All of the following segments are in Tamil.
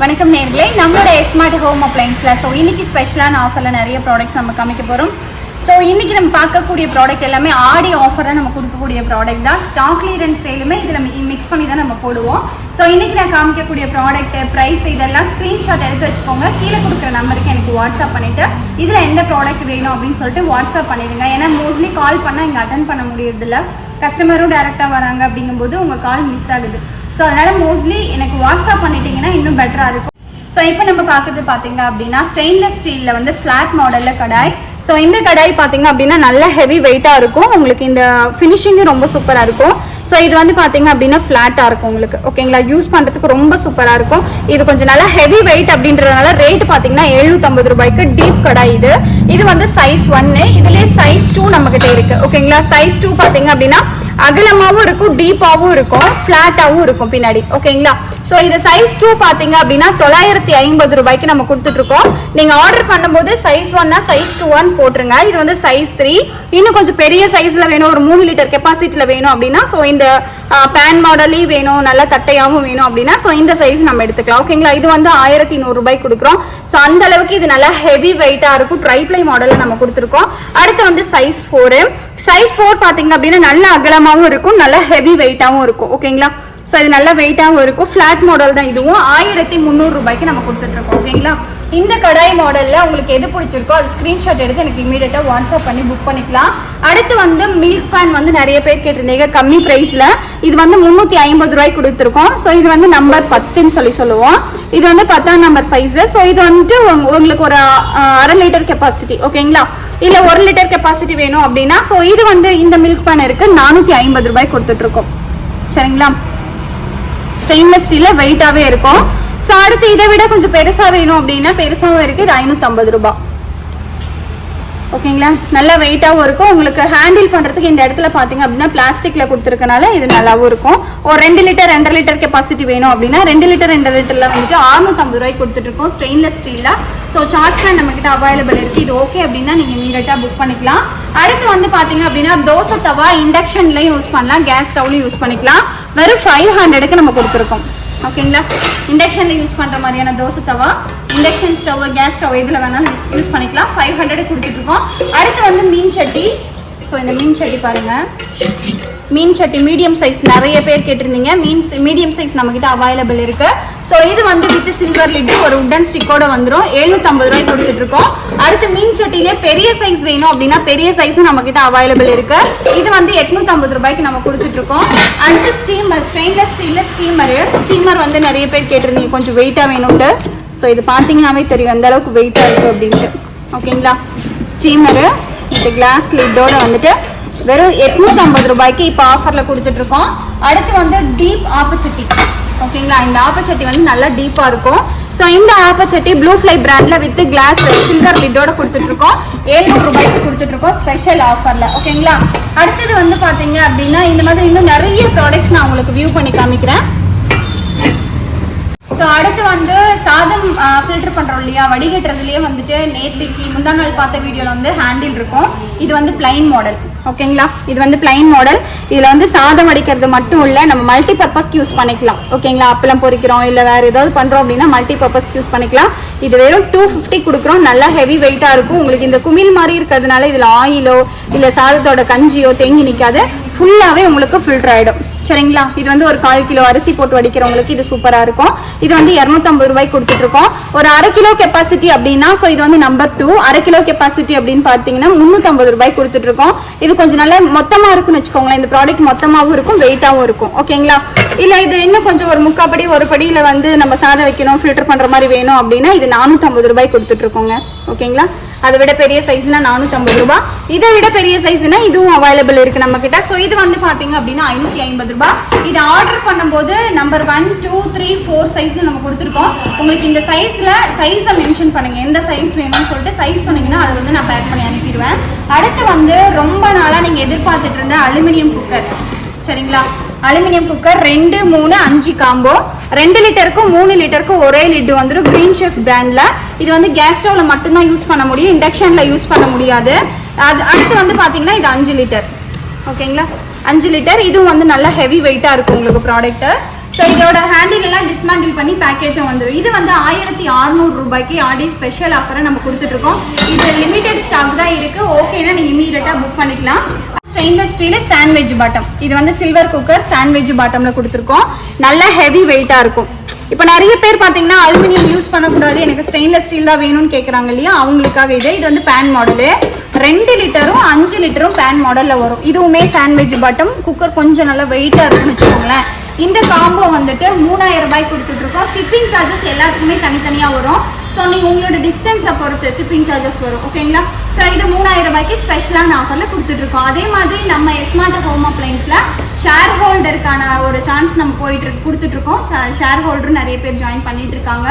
வணக்கம் நேர்களே. நம்மளோட ஸ்மார்ட் ஹோம் அப்ளைன்ஸில் ஸோ இன்னைக்கு ஸ்பெஷலான ஆஃபரில் நிறைய ப்ராடக்ட்ஸ் நம்ம காமிக்க போகிறோம் ஸோ இன்றைக்கி நம்ம பார்க்கக்கூடிய ப்ராடக்ட் எல்லாமே ஆடி ஆஃபராக நம்ம கொடுக்கக்கூடிய ப்ராடக்ட் தான். ஸ்டாக் கிளியரன்ஸ் சேலுமே இதில் மிக்ஸ் பண்ணி தான் நம்ம போடுவோம். ஸோ இன்றைக்கி நான் காமிக்கக்கூடிய ப்ராடக்ட் ப்ரைஸ் இதெல்லாம் ஸ்க்ரீன்ஷாட் எடுத்து வச்சுக்கோங்க. கீழே கொடுக்குற நம்பருக்கு எனக்கு வாட்ஸ்அப் பண்ணிவிட்டு இதில் எந்த ப்ராடக்ட் வேணும் அப்படின்னு சொல்லிட்டு வாட்ஸ்அப் பண்ணிடுங்க. ஏன்னா மோஸ்ட்லி கால் பண்ணால் இங்கே அட்டன் பண்ண முடியறதில்ல. கஸ்டமரும் டேரெக்டாக வராங்க அப்படிங்கும்போது உங்கள் கால் மிஸ் ஆகுது. ஸோ அதனால் மோஸ்ட்லி எனக்கு வாட்ஸ்அப் பண்ணிட்டீங்கன்னா இன்னும் பெட்டராக இருக்கும். ஸோ இப்போ நம்ம பார்க்குறது பார்த்தீங்க அப்படின்னா ஸ்டெயின்லெஸ் ஸ்டீலில் வந்து ஃப்ளாட் மாடலில் கடாய். ஸோ இந்த கடாய் பார்த்தீங்க அப்படின்னா நல்ல ஹெவி வெயிட்டாக இருக்கும். உங்களுக்கு இந்த ஃபினிஷிங்கும் ரொம்ப சூப்பராக இருக்கும். ஸோ இது வந்து பார்த்தீங்க அப்படின்னா ஃப்ளாட்டாக இருக்கும் உங்களுக்கு. ஓகேங்களா யூஸ் பண்ணுறதுக்கு ரொம்ப சூப்பராக இருக்கும். இது கொஞ்சம் நல்லா ஹெவி வெயிட் அப்படின்றதுனால ரேட் பார்த்தீங்கன்னா எழுநூற்றம்பது ரூபாய்க்கு டீப் கடாய் இது. இது வந்து சைஸ் ஒன்று இதுலேயே சைஸ் டூ நம்மக்கிட்ட இருக்குது ஓகேங்களா சைஸ் டூ பார்த்தீங்க அப்படின்னா அகலமாகவும் இருக்கும் டீப்பாகவும் இருக்கும் ஃப்ளாட்டாகவும் இருக்கும் பின்னாடி. ஓகேங்களா ஸோ இது சைஸ் டூ பார்த்தீங்க அப்படின்னா தொள்ளாயிரத்தி ஐம்பது ரூபாய்க்கு நம்ம கொடுத்துட்ருக்கோம். நீங்கள் ஆர்டர் பண்ணும்போது சைஸ் ஒன்னா சைஸ் டூ ஒன் போட்டுருங்க. இது வந்து சைஸ் த்ரீ இன்னும் கொஞ்சம் பெரிய சைஸில் வேணும். ஒரு மூணு லிட்டர் கெப்பாசிட்டியில் வேணும் அப்படின்னா ஸோ இந்த பேன் மாடலையும் வேணும். நல்லா தட்டையாகவும் வேணும் அப்படின்னா ஸோ இந்த சைஸ் நம்ம எடுத்துக்கலாம். ஓகேங்களா இது வந்து ஆயிரத்தி நூறுரூபாய்க்கு கொடுக்குறோம். ஸோ அந்த அளவுக்கு இது நல்லா ஹெவி வெயிட்டாக இருக்கும். ட்ரைப்ளை மாடலில் நம்ம கொடுத்துருக்கோம். அடுத்து வந்து சைஸ் ஃபோரு சைஸ் ஃபோர் பார்த்தீங்க அப்படின்னா நல்ல அகலமாகவும் இருக்கும். நல்ல ஹெவி வெயிட்டாகவும் இருக்கும். ஓகேங்களா ஸோ இது நல்லா வெயிட்டாகவும் இருக்கும். ஃப்ளாட் மாடல் தான் இதுவும். ஆயிரத்தி முந்நூறுரூபாய்க்கு நம்ம கொடுத்துட்ருக்கோம் ஓகேங்களா? இந்த கடாய் மாடலில் உங்களுக்கு எது பிடிச்சிருக்கோ அது ஸ்க்ரீன்ஷாட் எடுத்து எனக்கு இமீடியட்டாக வாட்ஸ்அப் பண்ணி புக் பண்ணிக்கலாம். அடுத்து வந்து மில்க் பேன் வந்து நிறைய பேர் கேட்டிருந்தீங்க கம்மி ப்ரைஸில் இது வந்து முந்நூற்றி ஐம்பது ரூபாய்க்கு கொடுத்துருக்கோம். ஸோ இது வந்து நம்பர் பத்துன்னு சொல்லி சொல்லுவோம். இது வந்து பத்தாம் நம்பர் சைஸு ஸோ இது வந்துட்டு உங்களுக்கு ஒரு அரை லிட்டர் கெப்பாசிட்டி ஓகேங்களா? இல்லை ஒரு லிட்டர் கெப்பாசிட்டி வேணும் அப்படின்னா ஸோ இது வந்து இந்த மில்க் பேன் இருக்குது நானூற்றி ஐம்பது ரூபாய் கொடுத்துட்ருக்கோம். சரிங்களா? ஸ்டெயின்லெஸ் ஸ்டீலில் வெயிட்டாகவே இருக்கும். ஸோ அடுத்து இதை விட கொஞ்சம் பெருசாக வேணும் அப்படின்னா பெருசாகவும் இருக்குது இது ஐநூற்றம்பது ரூபாய். ஓகேங்களா? நல்லா வெயிட்டாகவும் இருக்கும். உங்களுக்கு ஹேண்டில் பண்ணுறதுக்கு இந்த இடத்துல பார்த்தீங்க அப்படின்னா பிளாஸ்டிக்கில் கொடுத்துருக்கனால இது நல்லாவும் இருக்கும். ஒரு ரெண்டு லிட்டர் ரெண்டரை லிட்டர் கெப்பாசிட்டி வேணும் அப்படின்னா ரெண்டு லிட்டர் ரெண்டு லிட்டரில் வந்துட்டு அறுநூத்தம்பது ரூபாய்க்கு கொடுத்துட்ருக்கோம் ஸ்டெயின்லெஸ் ஸ்டீலில் ஸோ சாஸ்பேன் நம்மக்கிட்ட அவைலபிள் இருக்குது இது ஓகே அப்படின்னா நீங்கள் இமீடியட்டாக புக் பண்ணிக்கலாம். அடுத்து வந்து பார்த்தீங்க அப்படின்னா தோசை தவா இண்டக்ஷன்லையும் யூஸ் பண்ணலாம். கேஸ் ஸ்டவ்லையும் யூஸ் பண்ணிக்கலாம். வெறும் ஃபைவ் ஹண்ட்ரடுக்கு நம்ம கொடுத்துருக்கோம். ஓகேங்களா இண்டக்ஷனில் யூஸ் பண்ணுற மாதிரியான dosa tawa induction stove gas stove இதில் வேணாலும் யூஸ் யூஸ் பண்ணிக்கலாம். ஃபைவ் ஹண்ட்ரட் கொடுத்துட்ருக்கோம் அடுத்து வந்து மீன் சட்டி. ஸோ இந்த மீன் சட்டி பாருங்கள் மீன் சட்டி மீடியம் சைஸ் நிறைய பேர் கேட்டிருந்தீங்க. மீன் மீடியம் சைஸ் நம்மக்கிட்ட அவைலபிள் இருக்கு. ஸோ இது வந்து வித் சில்வர் லிட்டு ஒரு உட்டன் ஸ்டிக்கோட வந்துடும் எழுநூத்தம்பது ரூபாய் கொடுத்துட்டு இருக்கோம் அடுத்து மீன் சட்டிலே பெரிய சைஸ் வேணும் அப்படின்னா பெரிய சைஸும் நம்மக்கிட்ட அவைலபிள் இருக்கு. இது வந்து எட்நூத்தம்பது ரூபாய்க்கு நம்ம கொடுத்துட்டு இருக்கோம் அடுத்து ஸ்டீமர் ஸ்டெயின்லெஸ் ஸ்டீலில் ஸ்டீமரு ஸ்டீமர் வந்து நிறைய பேர் கேட்டிருந்தீங்க. கொஞ்சம் வெயிட்டாக வேணும்ட்டு ஸோ இது பார்த்தீங்கன்னாவே தெரியும். எந்த அளவுக்கு வெயிட்டாக இருக்குது அப்படின்ட்டு. ஓகேங்களா ஸ்டீமரு இந்த கிளாஸ் லிட்டோட வந்துட்டு வெறும் எட்நூற்றம்பது ரூபாய்க்கு இப்போ ஆஃபரில் கொடுத்துட்ருக்கோம். அடுத்து வந்து டீப் ஆப்பச்சட்டி. ஓகேங்களா? இந்த ஆப்பச்சட்டி வந்து நல்லா டீப்பாக இருக்கும். ஸோ இந்த ஆப்பச்சட்டி ப்ளூ ஃப்ளை பிராண்டில் வித் கிளாஸ் சில்வர் லிட்டோட கொடுத்துட்ருக்கோம். ஏழ்நூறு ரூபாய்க்கு கொடுத்துட்ருக்கோம் ஸ்பெஷல் ஆஃபரில் ஓகேங்களா? அடுத்தது வந்து பார்த்தீங்க அப்படின்னா இந்த மாதிரி இன்னும் நிறைய ப்ராடக்ட்ஸ் நான் உங்களுக்கு வியூ பண்ணி காமிக்கிறேன். ஸோ அடுத்து வந்து சாதம் ஃபில்டர் பண்ணுறோம் இல்லையா? வடிகட்டுறதுலேயே வந்துட்டு நேற்றுக்கு முந்தா நாள் பார்த்த வீடியோவில் வந்து ஹேண்டில் இருக்கும். இது வந்து பிளைன் மாடல் ஓகேங்களா? இது வந்து பிளைன் மாடல் இதில் வந்து சாதம் வடிக்கிறது மட்டும் இல்லை நம்ம மல்டி பர்பஸ்க்கு யூஸ் பண்ணிக்கலாம். ஓகேங்களா? அப்பளம் பொரிக்கிறோம் இல்லை வேறு ஏதாவது பண்ணுறோம் அப்படின்னா மல்டி பர்பஸ்க்கு யூஸ் பண்ணிக்கலாம். இது வெறும் டூ ஃபிஃப்டி கொடுக்குறோம். நல்லா ஹெவி வெயிட்டாக இருக்கும். உங்களுக்கு இந்த குமிழ் மாதிரி இருக்கிறதுனால இதில் ஆயிலோ இல்லை சாதத்தோட கஞ்சியோ தேங்கி நிற்காது ஃபுல்லாகவே உங்களுக்கு ஃபில்டர் ஆகிடும் சரிங்களா? இது வந்து ஒரு கால் கிலோ அரிசி போட்டு வடிக்கிறவங்களுக்கு இது சூப்பராக இருக்கும். இது வந்து இரநூத்தம்பது ரூபாய்க்கு கொடுத்துட்ருக்கோம் ஒரு அரை கிலோ கெப்பாசிட்டி அப்படின்னா ஸோ இது வந்து நம்பர் டூ அரை கிலோ கெப்பாசிட்டி அப்படின்னு பார்த்தீங்கன்னா முந்நூற்றம்பது ரூபாய் கொடுத்துட்ருக்கோம் இது கொஞ்சம் நல்லா மொத்தமாக இருக்குன்னு வச்சுக்கோங்களேன். இந்த ப்ராடக்ட் மொத்தமாகவும் இருக்கும் வெயிட்டாகவும் இருக்கும். ஓகேங்களா இல்லை இது இன்னும் கொஞ்சம் ஒரு முக்காப்படி ஒரு படியில் வந்து நம்ம சாதம் வைக்கணும் ஃபில்டர் பண்ணுற மாதிரி வேணும் அப்படின்னா இது நானூற்றம்பது ரூபாய் கொடுத்துட்ருக்கோங்க ஓகேங்களா அதை விட பெரிய சைஸ்னா நானூற்றம்பது ரூபாய் இதை விட பெரிய சைஸ்னா இதுவும் அவைலபிள் இருக்கு நம்ம கிட்ட ஸோ இது வந்து பாத்தீங்க அப்படின்னா ஐநூற்றி ஐம்பது ரூபாய் இது ஆர்டர் பண்ணும்போது number one two three four சைஸ்ல நம்ம கொடுத்துருக்கோம். உங்களுக்கு இந்த சைஸ்ல சைஸை மென்ஷன் பண்ணுங்க. எந்த சைஸ் வேணும்னு சொல்லிட்டு சைஸ் சொன்னீங்கன்னா அதை வந்து நான் பேக் பண்ணி அனுப்பிடுவேன். அடுத்து வந்து ரொம்ப நாளாக நீங்கள் எதிர்பார்த்துட்டு இருந்த அலுமினியம் குக்கர் சரிங்களா? அலுமினியம் குக்கர் ரெண்டு மூணு அஞ்சு காம்போ ரெண்டு லிட்டருக்கும் மூணு லிட்டருக்கும் ஒரே லிட்டு வந்துடும் க்ரீன் ஷெஃப் பிராண்டில் இது வந்து கேஸ் ஸ்டவ்ல மட்டும்தான் யூஸ் பண்ண முடியும். இண்டக்ஷனில் யூஸ் பண்ண முடியாது. அது அடுத்து வந்து பார்த்தீங்கன்னா இது அஞ்சு லிட்டர் ஓகேங்களா அஞ்சு லிட்டர் இதுவும் வந்து நல்லா ஹெவி வெயிட்டாக இருக்கும் உங்களுக்கு ப்ராடக்ட்டு ஸோ இதோட ஹேண்டில் எல்லாம் டிஸ்மேண்டில் பண்ணி பேக்கேஜும் வந்துடும் இது வந்து ஆயிரத்தி அறநூறு ரூபாய்க்கு ஆடி ஸ்பெஷல் ஆஃபரை நம்ம கொடுத்துட்ருக்கோம். இது லிமிடெட் ஸ்டாக் தான் இருக்குது ஓகேனா நீங்கள் இமீடியட்டாக புக் பண்ணிக்கலாம். ஸ்டெயின்லெஸ் ஸ்டீல் சாண்ட்விச் பாட்டம் இது வந்து சில்வர் குக்கர் சாண்ட்விச் பாட்டமில் கொடுத்துருக்கோம். நல்ல ஹெவி வெயிட்டாக இருக்கும். இப்போ நிறைய பேர் பார்த்தீங்கன்னா அலுமினியம் யூஸ் பண்ணக்கூடாது. எனக்கு ஸ்டெயின்லெஸ் ஸ்டீல் தான் வேணும்னு கேட்குறாங்க இல்லையா? அவங்களுக்காக இது. இது வந்து பேன் மாடலு ரெண்டு லிட்டரும் அஞ்சு லிட்டரும் பேன் மாடலில் வரும். இதுவுமே சாண்ட்விச் பாட்டம் குக்கர் கொஞ்சம் நல்லா வெயிட்டாக இருக்குன்னு வச்சுக்கோங்களேன். இந்த காம்போ வந்துட்டு மூணாயிரம் ரூபாய்க்கு கொடுத்துட்ருக்கோம். ஷிப்பிங் சார்ஜஸ் எல்லாத்துக்குமே தனித்தனியாக வரும். ஸோ நீங்கள் உங்களோட டிஸ்டன்ஸை பொறுத்து ஷிப்பிங் சார்ஜஸ் வரும். ஓகேங்களா ஸோ இது மூணாயிரம் ரூபாய்க்கு ஸ்பெஷலான ஆஃபரில் கொடுத்துட்ருக்கோம். அதே மாதிரி நம்ம எஸ்மார்ட் ஹோம் அப்ளைன்ஸில் ஷேர் ஹோல்டருக்கான ஒரு சான்ஸ் நம்ம போயிட்டு கொடுத்துட்ருக்கோம். ஷேர் ஹோல்டரும் நிறைய பேர் ஜாயின் பண்ணிட்டு இருக்காங்க.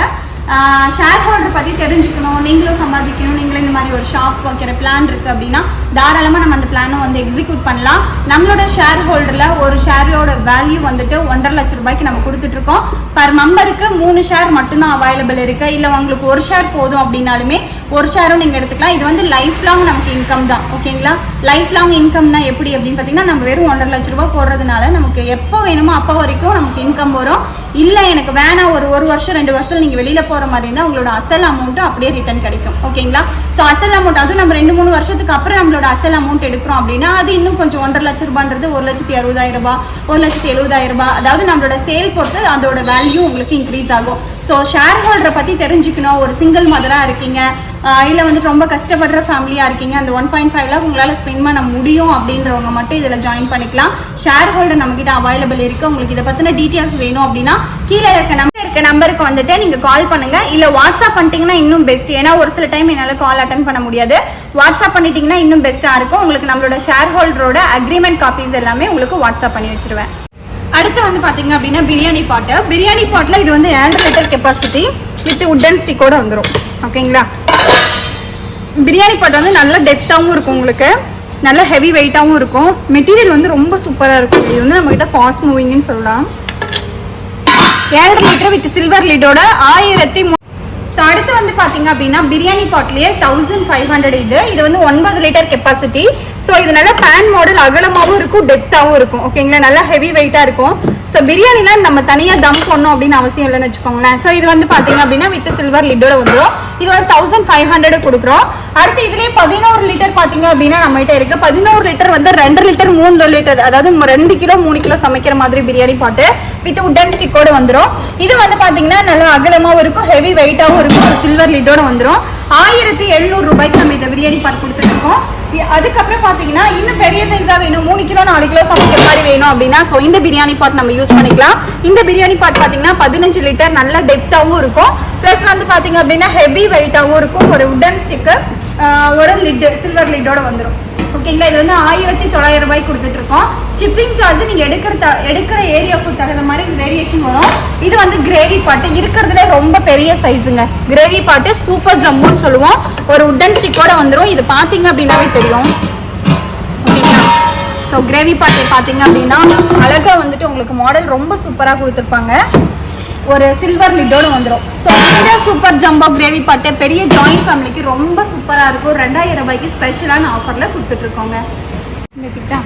ஷேர் ஹோல்டர் பற்றி தெரிஞ்சுக்கணும் நீங்களும் சம்பாதிக்கணும் நீங்களும் இந்த மாதிரி ஒரு ஷாப் வைக்கிற பிளான் இருக்குது அப்படின்னா தாராளமாக நம்ம அந்த பிளானை வந்து எக்ஸிக்யூட் பண்ணலாம். நம்மளோட ஷேர் ஹோல்டரில் ஒரு ஷேரோட வேல்யூ வந்துட்டு ஒன்றரை லட்ச ரூபாய்க்கு நம்ம கொடுத்துட்ருக்கோம் பர் மெம்பருக்கு மூணு ஷேர் மட்டும்தான் அவைலபிள் இருக்குது இல்லை உங்களுக்கு ஒரு ஷேர் போதும் அப்படின்னாலுமே ஒரு ஷேரும் நீங்கள் எடுத்துக்கலாம். இது வந்து லைஃப் லாங் நமக்கு இன்கம் தான். ஓகேங்களா லைஃப் லாங் இன்கம்னா எப்படி அப்படின்னு பார்த்தீங்கன்னா நம்ம வெறும் ஒன்றரை லட்ச ரூபாய் போடுறதுனால நமக்கு எப்போ வேணுமோ அப்போ வரைக்கும் நமக்கு இன்கம் வரும். இல்லை எனக்கு வேணாம். ஒரு ஒரு வருஷம் ரெண்டு வருஷத்தில் நீங்கள் வெளியில் போகிற மாதிரி இருந்தால் உங்களோட அசல் அமௌண்ட்டும் அப்படியே ரிட்டர்ன் கிடைக்கும். ஓகேங்களா? ஸோ அசல் அமௌண்ட் அதுவும் நம்ம ரெண்டு மூணு வருஷத்துக்கு அப்புறம் நம்மளோட அசல் அமௌண்ட் எடுக்கிறோம் அப்படின்னா அது இன்னும் கொஞ்சம் ஒன்றரை லட்ச ரூபான்றது ஒரு லட்சத்தி அறுபதாயிரம் ரூபாய் ஒரு லட்சத்தி எழுபதாயிரம் ரூபாய் அதாவது நம்மளோட சேல் பொறுத்து அதோட வேல்யூ உங்களுக்கு இன்க்ரீஸ் ஆகும். ஸோ ஷேர் ஹோல்டரை பற்றி தெரிஞ்சுக்கணும். ஒரு சிங்கிள் மதராக இருக்கீங்க. இல்லை வந்துட்டு ரொம்ப கஷ்டப்படுற ஃபேமிலியாக இருக்கீங்க. அந்த ஒன் பாயிண்ட் ஃபைவ்ல உங்களால் ஸ்பெண்ட் பண்ண முடியும் அப்படின்றவங்க மட்டும் இதில் ஜாயின் பண்ணிக்கலாம். ஷேர் ஹோல்டர் நம்மக்கிட்ட அவைலபிள் இருக்குது உங்களுக்கு இதை பற்றின டீட்டெயில்ஸ் வேணும் அப்படின்னா கீழே இருக்க நம்பர் இருக்க நம்பருக்கு வந்துட்டு நீங்கள் கால் பண்ணுங்கள் இல்லை வாட்ஸ்அப் பண்ணிட்டீங்கன்னா இன்னும் பெஸ்ட் ஏன்னா ஒரு சில டைம் என்னால் கால் அட்டன் பண்ண முடியாது. வாட்ஸ்அப் பண்ணிட்டீங்கன்னா இன்னும் பெஸ்ட்டாக இருக்கும். உங்களுக்கு நம்மளோட ஷேர் ஹோல்டரோட அக்ரிமெண்ட் காப்பீஸ் எல்லாமே உங்களுக்கு வாட்ஸ்அப் பண்ணி வச்சிருவேன். அடுத்து வந்து பார்த்தீங்க அப்படின்னா பிரியாணி பாட்டு பிரியாணி பாட்டில் இது வந்து ஏழு லிட்டர் கெப்பாசிட்டி வித் உட்டன் ஸ்டிக்கோடு வந்துடும் ஓகேங்களா? பிரியாணி பாட்டு வந்து நல்ல டெப்த்தாகவும் இருக்கும் உங்களுக்கு. நல்ல ஹெவி வெயிட்டாகவும் இருக்கும். மெட்டீரியல் வந்து ரொம்ப சூப்பராக இருக்கும். இது வந்து நம்மக்கிட்ட ஃபாஸ்ட் மூவிங்னு சொல்லலாம். ஏழரை லிட்டர் வித் சில்வர் லிட்டோட ஆயிரத்தி ஸோ அடுத்து வந்து பார்த்தீங்க அப்படின்னா பிரியாணி பாட்லேயே தௌசண்ட் ஃபைவ் ஹண்ட்ரட் இது. இது வந்து ஒன்பது லிட்டர் கெப்பாசிட்டி ஸோ இது நல்லா பேன் மாடல் அகலமாகவும் இருக்கும் டெப்த்தாகவும் இருக்கும். ஓகேங்களா நல்லா ஹெவி வெயிட்டாக இருக்கும். ஸோ பிரியாணிலாம் நம்ம தனியாக தம் பண்ணோம் அப்படின்னு அவசியம் இல்லைன்னு வச்சுக்கோங்களேன். ஸோ இது வந்து பார்த்தீங்க அப்படின்னா வித் சில்வர் லிட்டோட வந்துடும் இது வந்து தௌசண்ட் ஃபைவ் ஹண்ட்ரட் கொடுக்குறோம். அடுத்து இதுலேயே பதினோரு லிட்டர் பார்த்தீங்க அப்படின்னா நம்மகிட்ட இருக்கு. பதினோரு லிட்டர் வந்து ரெண்டு லிட்டர் மூணு லிட்டர் அதாவது ரெண்டு கிலோ மூணு கிலோ சமைக்கிற மாதிரி பிரியாணி பாட்டு வித் உட்டன் ஸ்டிக்கோடு வந்துடும் இது வந்து பார்த்தீங்கன்னா நல்லா அகலமாகவும் இருக்கும் ஹெவி வெயிட்டாகவும் இருக்கும் சில்வர் லிட்டோட வந்துடும் ஆயிரத்தி எழுநூறு ரூபாய்க்கு நம்ம இந்த பிரியாணி பாட் கொடுத்துருக்கோம் அதுக்கப்புறம் பார்த்தீங்கன்னா இன்னும் பெரிய சைஸாக வேணும். மூணு கிலோ நாலு கிலோ சமைக்கிற மாதிரி வேணும் அப்படின்னா ஸோ இந்த பிரியாணி பாட் நம்ம யூஸ் பண்ணிக்கலாம். இந்த பிரியாணி பாட் பார்த்தீங்கன்னா பதினஞ்சு லிட்டர் நல்ல டெப்த்தாகவும் இருக்கும். ப்ளஸ் வந்து பார்த்தீங்க அப்படின்னா ஹெவி வெயிட்டாகவும் இருக்கும். ஒரு உட்டன் ஸ்டிக்கு ஒரு லிட்டு சில்வர் லிட்டோட வந்துடும் ஓகேங்களா இது வந்து ஆயிரத்தி தொள்ளாயிரம் ரூபாய் கொடுத்துட்டு இருக்கோம் ஷிப்பிங் சார்ஜ் நீங்கள் எடுக்கிற த எடுக்கிற ஏரியாவுக்கு தகுந்த மாதிரி வேரியேஷன் வரும். இது வந்து கிரேவி பாட்டு இருக்கிறதுல ரொம்ப பெரிய சைஸுங்க கிரேவி பாட்டு சூப்பர் ஜம்முன்னு சொல்லுவோம். ஒரு உட்டன் ஸ்டிக்கோட வந்துடும் இது பார்த்தீங்க அப்படின்னாவே தெரியும். ஓகேங்களா ஸோ கிரேவி பாட்டு பார்த்தீங்க அப்படின்னா அழகாக வந்துட்டு உங்களுக்கு மாடல் ரொம்ப சூப்பராக கொடுத்துருப்பாங்க. ஒரு சில்வர் லிட்டோடு வந்துடும் ஸோ இந்த சூப்பர் ஜம்போ கிரேவி பட்டை பெரிய ஜாயிண்ட் ஃபேமிலிக்கு ரொம்ப சூப்பராக இருக்கும். ரெண்டாயிரம் ரூபாய்க்கு ஸ்பெஷலான ஆஃபரில் கொடுத்துட்ருக்கோங்க இந்த கிட்டா